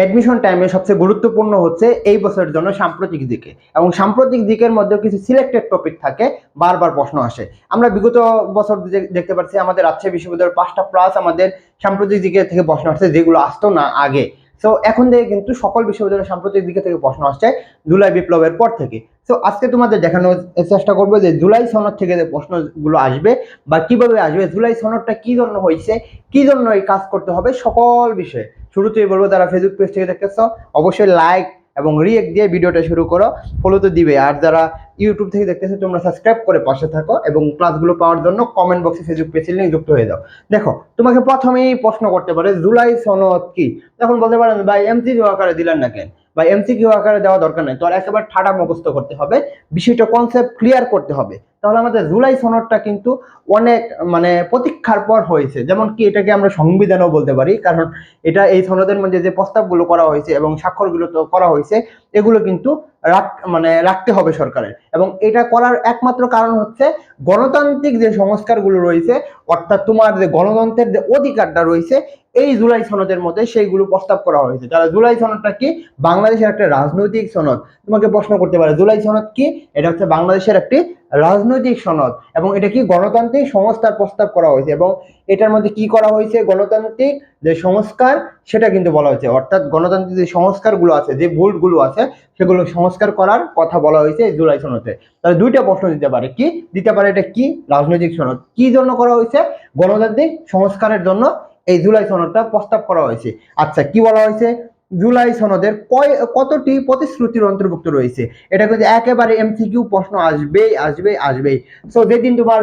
Admission টাইমে সবচেয়ে গুরুত্বপূর্ণ হচ্ছে এই বছরের জন্য সাম্প্রতিক দিকে। এবং সাম্প্রতিক দিকের মধ্যে কিছু সিলেক্টেড টপিক থাকে, বারবার প্রশ্ন আসে। আমরা বিগত বছর দেখতে পাচ্ছি, আমাদের রাজশাহী বিশ্ববিদ্যালয়ের পাঁচটা প্লাস আমাদের সাম্প্রতিক দিকে থেকে প্রশ্ন আসছে, যেগুলো আসতো না আগে। সো এখন থেকে কিন্তু সকল বিশ্ববিদ্যালয়ের সাম্প্রতিক দিকে থেকে প্রশ্ন আসছে জুলাই বিপ্লবের পর থেকে। সো আজকে তোমাদের দেখানোর চেষ্টা করব যে জুলাই সনদ থেকে যে প্রশ্নগুলো আসবে বা কীভাবে আসবে, জুলাই সনদটা কি জন্য হয়েছে, কি জন্য এই কাজ করতে হবে, সকল বিষয়ে। শুরুতেই বলব, যারা ফেসবুক পেজ থেকে দেখতেছো, অবশ্যই লাইক এবং রিয়েক্ট দিয়ে ভিডিওটা শুরু করো। ফলো তো দিবে। আর যারা ইউটিউব থেকে দেখতেছো, তোমরা সাবস্ক্রাইব করে পাশে থাকো এবং ক্লাসগুলো পাওয়ার জন্য কমেন্ট বক্সে ফেসবুক পেজের লিঙ্ক যুক্ত হয়ে যাও। দেখো, তোমাকে প্রথমেই প্রশ্ন করতে পারে, জুলাই সনদ কি? তখন বলতে পারেন, ভাই এমসি আকারে দিলেন না কেন? বা এমসি আকারে দেওয়া দরকার নেই। তোর একেবারে ঠাডা মুখস্থ করতে হবে। বিষয়টা কনসেপ্ট ক্লিয়ার করতে হবে। তাহলে আমাদের জুলাই সনদটা কিন্তু অনেক মানে প্রতীক্ষার পর হয়েছে। যেমন কি এটাকে আমরা সংবিধানও বলতে পারি, কারণ এটা এই সনদের মধ্যে যে প্রস্তাবগুলো করা হয়েছে এবং স্বাক্ষরগুলো তো করা হয়েছে, এগুলো কিন্তু রাখ মানে রাখতে হবে সরকারের। এবং এটা করার একমাত্র কারণ হচ্ছে গণতান্ত্রিক যে সংস্কারগুলো রয়েছে, অর্থাৎ তোমার যে গণতন্ত্রের যে অধিকারটা রয়েছে, এই জুলাই সনদের মধ্যে সেইগুলো প্রস্তাব করা হয়েছে। তাহলে জুলাই সনদটা কি? বাংলাদেশের একটা রাজনৈতিক সনদ। তোমাকে প্রশ্ন করতে পারে, জুলাই সনদ কি? এটা হচ্ছে বাংলাদেশের একটি রাজনৈতিক সনদ এবং এটা কি গণতান্ত্রিক সংস্কার প্রস্তাব করা হয়েছে এবং এটার মধ্যে কি করা হয়েছে? গণতান্ত্রিক যে সংস্কার, সেটা কিন্তু বলা হয়েছে। অর্থাৎ গণতান্ত্রিক যে সংস্কারগুলো আছে, যে ভুলগুলো আছে, সেগুলো সংস্কার করার কথা বলা হয়েছে জুলাই সনদে। তাহলে দুইটা প্রশ্ন দিতে পারে। কি দিতে পারে এটা কি? রাজনৈতিক সনদ। কি জন্য করা হয়েছে? গণতান্ত্রিক সংস্কারের জন্য এই জুলাই সনদটা প্রস্তাব করা হয়েছে। আচ্ছা কি বলা হয়েছে? জুলাই সনদের কয়, কতটি প্রতিশ্রুতির অন্তর্ভুক্ত রয়েছে? এটা কিন্তু একেবারে এমসিকিউ প্রশ্ন আসবেই আসবেই আসবেই। সো যেদিন তোমার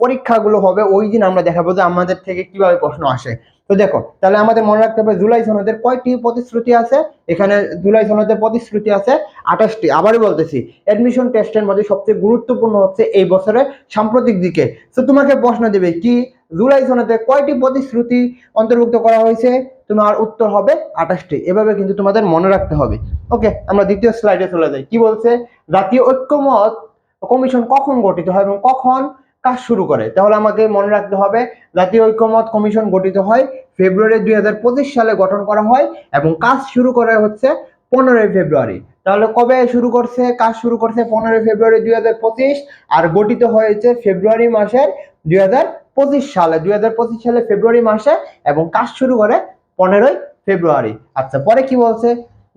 পরীক্ষাগুলো হবে, ওই দিন আমরা দেখাবো যে আমাদের থেকে কীভাবে প্রশ্ন আসে। তো দেখো, তাহলে আমাদের মনে রাখতে হবে, জুলাই সনদের কয়টি প্রতিশ্রুতি আছে? এখানে জুলাই সনদের প্রতিশ্রুতি আছে আঠাশটি। আবারই বলতেছি অ্যাডমিশন টেস্টের মধ্যে সবচেয়ে গুরুত্বপূর্ণ হচ্ছে এই বছরে সাম্প্রতিক দিকে। তো তোমাকে প্রশ্ন দেবে, কি জুলাই সনদে কয়টি প্রতিশ্রুতি অন্তর্ভুক্ত করা হয়েছে? তোমার উত্তর হবে আঠাশটি। এভাবে কিন্তু তোমাদের মনে রাখতে হবে। ওকে, আমরা দ্বিতীয় স্লাইডে চলে যাই। কি বলছে? জাতীয় ঐক্যমত কমিশন কখন গঠিত হয় এবং কখন কাজ শুরু করে? তাহলে আমাকে মনে রাখতে হবে, জাতীয় ঐক্যমত কমিশন গঠিত হয় ফেব্রুয়ারি দুই হাজার পঁচিশ সালে গঠন করা হয় এবং কাজ শুরু করে হচ্ছে পনেরোই ফেব্রুয়ারি। তাহলে কবে শুরু করছে? কাজ শুরু করছে পনেরোই ফেব্রুয়ারি দুই হাজার পঁচিশ আর গঠিত হয়েছে ফেব্রুয়ারি মাসের দুই সালে। দুই হাজার পঁচিশ সালে ফেব্রুয়ারি মাসে এবং কাজ শুরু করে পনেরোই ফেব্রুয়ারি। আচ্ছা পরে কি বলছে?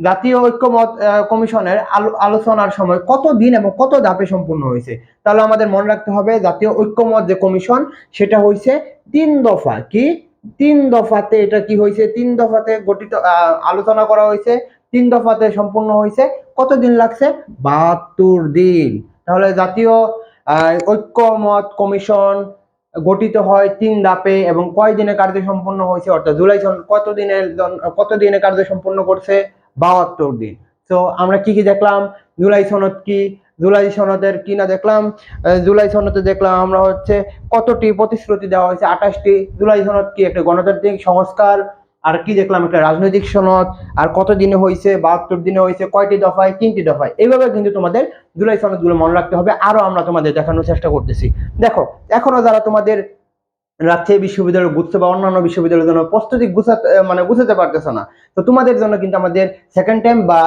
জাতীয় ঐক্যমত কমিশনের আলো- আলোচনার সময় কত দিন এবং কত ধাপে সম্পূর্ণ হয়েছে? তাহলে আমাদের মনে রাখতে হবে, জাতীয় ঐক্যমত যে কমিশন, সেটা হয়েছে তিন দফা। কি? তিন দফাতে এটা কি হয়েছে তিন দফাতে গঠিত আলোচনা করা হয়েছে তিন দফাতে সম্পূর্ণ হয়েছে কত দিন লাগছে? বাহাত্তর দিন। তাহলে জাতীয় ঐক্যমত কমিশন গঠিত হয় তিন ধাপে এবং কয় দিনে কার্য সম্পন্ন হয়েছে? অর্থাৎ জুলাই সন কত দিনের কত দিনে কার্য সম্পন্ন করছে? বাহাত্তর দিন। তো আমরা কি কি দেখলাম? জুলাই সনদ কি? জুলাই সনদের কি না দেখলাম? জুলাই সনদে দেখলাম আমরা হচ্ছে কতটি প্রতিশ্রুতি দেওয়া হয়েছে? আঠাশটি। জুলাই সনদ কি? একটা গণতান্ত্রিক সংস্কার আর কি দেখলাম একটা রাজনৈতিক সনদ, আর কত দিনে হয়েছে বাহাত্তর দিনে হয়েছে কয়টি দফায়, তিনটি দফায়, এইভাবে কিন্তু তোমাদের জুলাই সনদগুলো মনে রাখতে হবে, আরও আমরা তোমাদের দেখানোর চেষ্টা করতেছি। দেখো, এখনও যারা তোমাদের রাজশাহী বিশ্ববিদ্যালয় বুঝতে বা অন্যান্য বিশ্ববিদ্যালয়ের জন্য প্রস্তুতি গুছাতে মানে গুছাতে পারতেছে না, তো তোমাদের জন্য কিন্তু আমাদের সেকেন্ড টাইম বা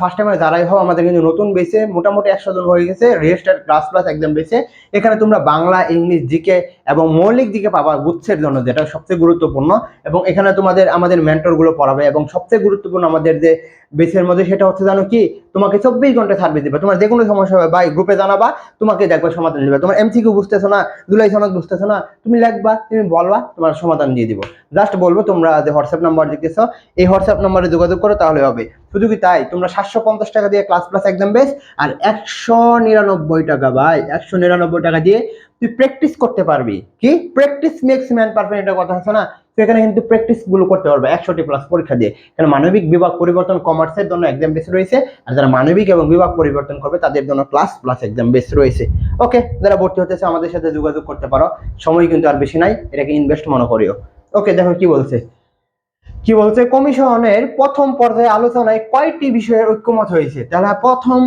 ফার্স্ট টাইমে যারাই হও, আমাদের কিন্তু নতুন বেসে মোটামুটি একশো জন হয়ে গেছে রেজিস্টার্ড ক্লাস প্লাস একদম বেসে এখানে তোমরা বাংলা, ইংলিশ জিকে এবং মৌলিক দিকে পাবা গুচ্ছের জন্য যেটা সবচেয়ে গুরুত্বপূর্ণ এবং এখানে তোমাদের, আমাদের মেন্টরগুলো পড়াবে এবং সবচেয়ে গুরুত্বপূর্ণ আমাদের যে বেসের মধ্যে সেটা হচ্ছে জানো কি? তোমাকে চব্বিশ ঘণ্টা সার্ভিস দিবে। তোমার যে কোনো সমস্যা হবে বা গ্রুপে জানাবা, তোমাকে দেখবে সমাধান দিবে। তোমার এমসিকিউ বুঝতেছো না, জুলাই সনদ বুঝতেছো না, তুমি লিখবা, তুমি বলবা, তোমার সমাধান দিয়ে দিব। জাস্ট বলব, তোমরা যে হোয়াটসঅ্যাপ নাম্বার দিতেছো, এই হোয়াটসঅ্যাপ নাম্বারে যোগাযোগ করো, তাহলে হবে। শুধু কি তাই? তোমরা সাতশো পঞ্চাশ টাকা দিয়ে ক্লাস প্লাস একদম বেশ আর একশো নিরানব্বই টাকা, ভাই, একশো নিরানব্বই টাকা দিয়ে তুই প্র্যাকটিস করতে পারবি। কি? প্র্যাকটিস মেক্স ম্যান পারফেক্ট এটা কথা আছে না? তো এখানে কিন্তু প্র্যাকটিসগুলো করতে পারবে, একশোটি প্লাস পরীক্ষা দিয়ে। এখানে মানবিক বিভাগ পরিবর্তন কমার্সের জন্য এক্সাম বেস রয়েছে, আর যারা মানবিক এবং বিভাগ পরিবর্তন করবে, তাদের জন্য ক্লাস প্লাস এক্সাম বেস রয়েছে। ওকে যারা ভর্তি হতে চাও, আমাদের সাথে যোগাযোগ করতে পারো। সময় কিন্তু আর বেশি নাই, এটাকে ইনভেস্ট মনে করিও। ওকে দেখো কি বলছে। কি বলছে? কমিশনের প্রথম পর্যায়ে আলোচনায় কয়টি বিষয়ের ঐক্যমত হয়েছে? তাহলে প্রথম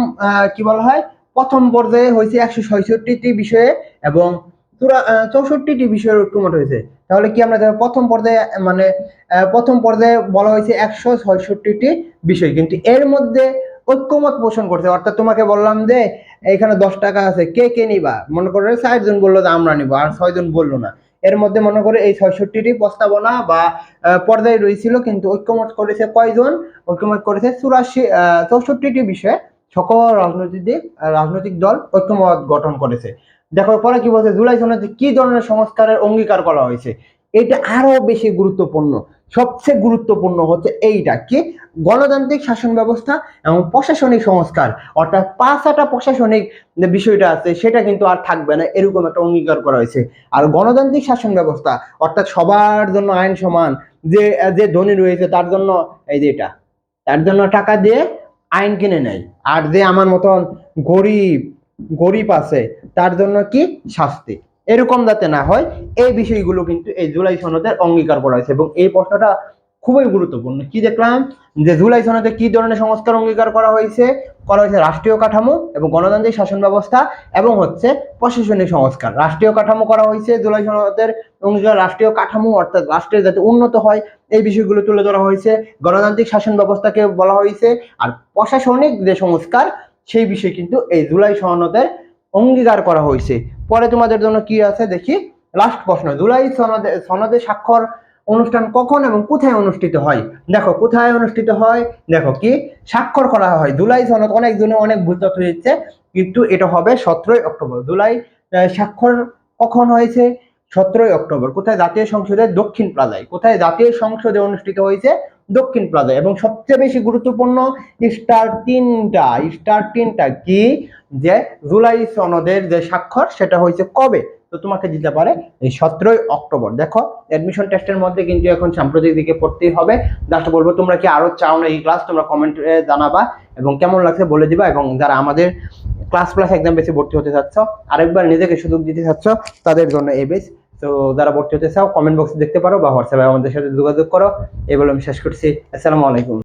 কি বলা হয়? প্রথম পর্যায়ে হয়েছে একশো ছয়ষট্টিটি বিষয়ে এবং চৌষট্টিটি বিষয়ের ঐক্যমত হয়েছে। তাহলে কি আমরা প্রথম পর্যায়ে মানে প্রথম পর্যায়ে বলা হয়েছে একশো ছয়ষট্টিটি বিষয়। কিন্তু এর মধ্যে ঐক্যমত পোষণ করছে। অর্থাৎ তোমাকে বললাম যে, এখানে দশ টাকা আছে, কে কে নিবা? মনে করে জন বলল যে আমরা নিবো, আর ছয়জন বলল না। এর মধ্যে মনে করে এই ছয়ষট্টিটি প্রস্তাবনা বা পর্যায়ে রয়েছিল, কিন্তু ঐক্যমত করেছে কয়জন? ঐক্যমত করেছে চুরাশি চৌষট্টিটি বিষয়ে সকল রাজনৈতিক রাজনৈতিক দল ঐক্যমত গঠন করেছে। দেখো পরে কি বলছে? জুলাই সনদে কি ধরনের সংস্কারের অঙ্গীকার করা হয়েছে? এটা আরও বেশি গুরুত্বপূর্ণ। সবচেয়ে গুরুত্বপূর্ণ হচ্ছে এইটা কি? গণতান্ত্রিক শাসন ব্যবস্থা এবং প্রশাসনিক সংস্কার। অর্থাৎ পাঁচ পাঁচটা প্রশাসনিক যে বিষয়টা আছে, সেটা কিন্তু আর থাকবে না। এরকম একটা অঙ্গীকার করা হয়েছে। আর গণতান্ত্রিক শাসন ব্যবস্থা, অর্থাৎ সবার জন্য আইন সমান, যে যে ধনী রয়েছে, তার জন্য এই যে এটা, তার জন্য টাকা দিয়ে আইন কিনে নেয়। আর যে আমার মতন গরিব গরিব আছে, তার জন্য কি? শাস্তি। এরকম যাতে না হয়, এই বিষয়গুলো কিন্তু এই জুলাই সনদের অঙ্গীকার করা হয়েছে। এবং এই প্রশ্নটা খুবই গুরুত্বপূর্ণ। কি দেখলাম? যে জুলাই সনদে কি ধরনের সংস্কার অঙ্গীকার করা হয়েছে? করা হয়েছে রাষ্ট্রীয় কাঠামো এবং গণতান্ত্রিক শাসন ব্যবস্থা এবং হচ্ছে প্রশাসনিক সংস্কার। রাষ্ট্রীয় কাঠামো করা হয়েছে জুলাই সনদের অঙ্গীকার রাষ্ট্রীয় কাঠামো, অর্থাৎ রাষ্ট্রের যাতে উন্নত হয়, এই বিষয়গুলো তুলে ধরা হয়েছে। গণতান্ত্রিক শাসন ব্যবস্থাকে বলা হয়েছে। আর প্রশাসনিক যে সংস্কার, সেই বিষয়ে কিন্তু এই জুলাই সনদের অঙ্গীকার করা হয়েছে। পরে তোমাদের জন্য কি আছে দেখি? লাস্ট প্রশ্ন, জুলাই সনদে সনদে স্বাক্ষর অনুষ্ঠান কখন এবং কোথায় অনুষ্ঠিত হয়? দেখো, কোথায় অনুষ্ঠিত হয়? দেখো কি? স্বাক্ষর করা হয়। জুলাই সনদ, অনেক জনে অনেক ভুল তথ্য দিচ্ছে, কিন্তু এটা হবে সতেরোই অক্টোবর। জুলাই স্বাক্ষর কখন হয়েছে? সতেরোই অক্টোবর। কোথায় জাতীয় সংসদে? দক্ষিণ প্লাজায়। কোথায় জাতীয় সংসদে অনুষ্ঠিত হয়েছে? দক্ষিণ প্লাজায়। এবং সবচেয়ে বেশি গুরুত্বপূর্ণ স্টার তিনটা স্টার তিনটা কি? যে জুলাই সনদের যে স্বাক্ষর, সেটা হয়েছে কবে? তো তোমাকে দিতে পারে এই সতেরোই অক্টোবর। দেখো অ্যাডমিশন টেস্টের মধ্যে কিন্তু এখন সাম্প্রতিক দিকে পড়তেই হবে। জাস্ট বলব, তোমরা কি আরও চাও না এই ক্লাস তোমরা কমেন্টে জানাবা এবং কেমন লাগছে বলে দিবা এবং যারা আমাদের ক্লাস প্লাস একদম বেসে ভর্তি হতে চাচ্ছ, আরেকবার নিজেকে সুযোগ দিতে চাচ্ছ, তাদের জন্য এই বেস তো যারা ভর্তি হতে চাও কমেন্ট বক্সে দেখতে পারো বা হোয়াটসঅ্যাপে আমাদের সাথে যোগাযোগ করো। এই বলে আমি শেষ করছি। আসসালামু আলাইকুম।